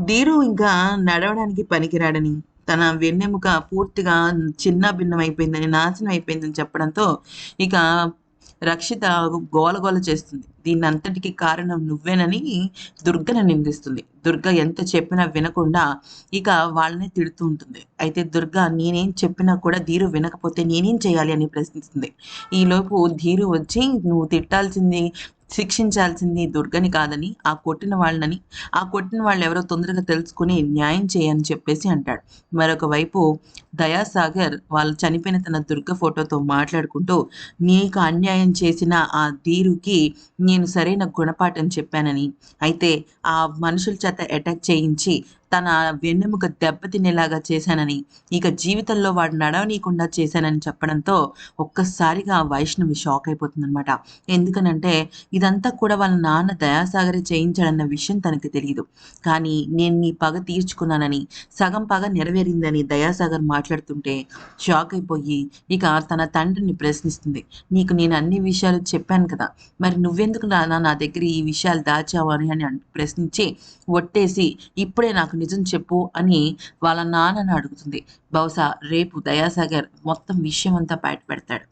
ధీరు ఇంకా నడవడానికి పనికిరాడని తన వెన్నెముక పూర్తిగా చిన్న భిన్నమైపోయిందని నాశనం అయిపోయిందని చెప్పడంతో ఇక రక్షిత గోల గోల చేస్తుంది. దీని అంతటికి కారణం నువ్వేనని దుర్గను నిందిస్తుంది. దుర్గ ఎంత చెప్పినా వినకుండా ఇక వాళ్ళని తిడుతూ ఉంటుంది. అయితే దుర్గ నేనేం చెప్పినా కూడా ధీరు వినకపోతే నేనేం చేయాలి అని ప్రశ్నిస్తుంది. ఈలోపు ధీరు వచ్చి నువ్వు తిట్టాల్సింది శిక్షించాల్సింది దుర్గని కాదని ఆ కొట్టిన వాళ్ళని ఆ కొట్టిన వాళ్ళు ఎవరో తొందరగా తెలుసుకుని న్యాయం చేయని చెప్పేసి అంటాడు. మరొక వైపు దయాసాగర్ వాళ్ళు చనిపోయిన తన దుర్గ ఫోటోతో మాట్లాడుకుంటూ నీకు అన్యాయం చేసిన ఆ ధీరుకి నేను సరైన గుణపాఠం చెప్పానని. అయితే ఆ మనుషుల చేత అటాక్ చేయించి తన వెన్నెముక దెబ్బతినేలాగా చేశానని ఇక జీవితంలో వాడు నడవనీయకుండా చేశానని చెప్పడంతో ఒక్కసారిగా వైష్ణవి షాక్ అయిపోతుందనమాట ఎందుకనంటే ఇదంతా కూడా వాళ్ళ నాన్న దయాసాగరే చేయించాడన్న విషయం తనకి తెలియదు కానీ నేను నీ పగ తీర్చుకున్నానని సగం పగ నెరవేరిందని దయాసాగర్ మాట్లాడుతుంటే షాక్ అయిపోయి ఇక తన తండ్రిని ప్రశ్నిస్తుంది. నీకు నేను అన్ని విషయాలు చెప్పాను కదా మరి నువ్వెందుకు నాన్న నా దగ్గర ఈ విషయాలు దాచావు అని అని ప్రశ్నించి ఒట్టేసి ఇప్పుడే నాకు నిజం చెప్పు అని వాళ్ళ నాన్నను అడుగుతుంది. బహుశా రేపు దయాసాగర్ మొత్తం విషయం అంతా బయట పెడతాడు.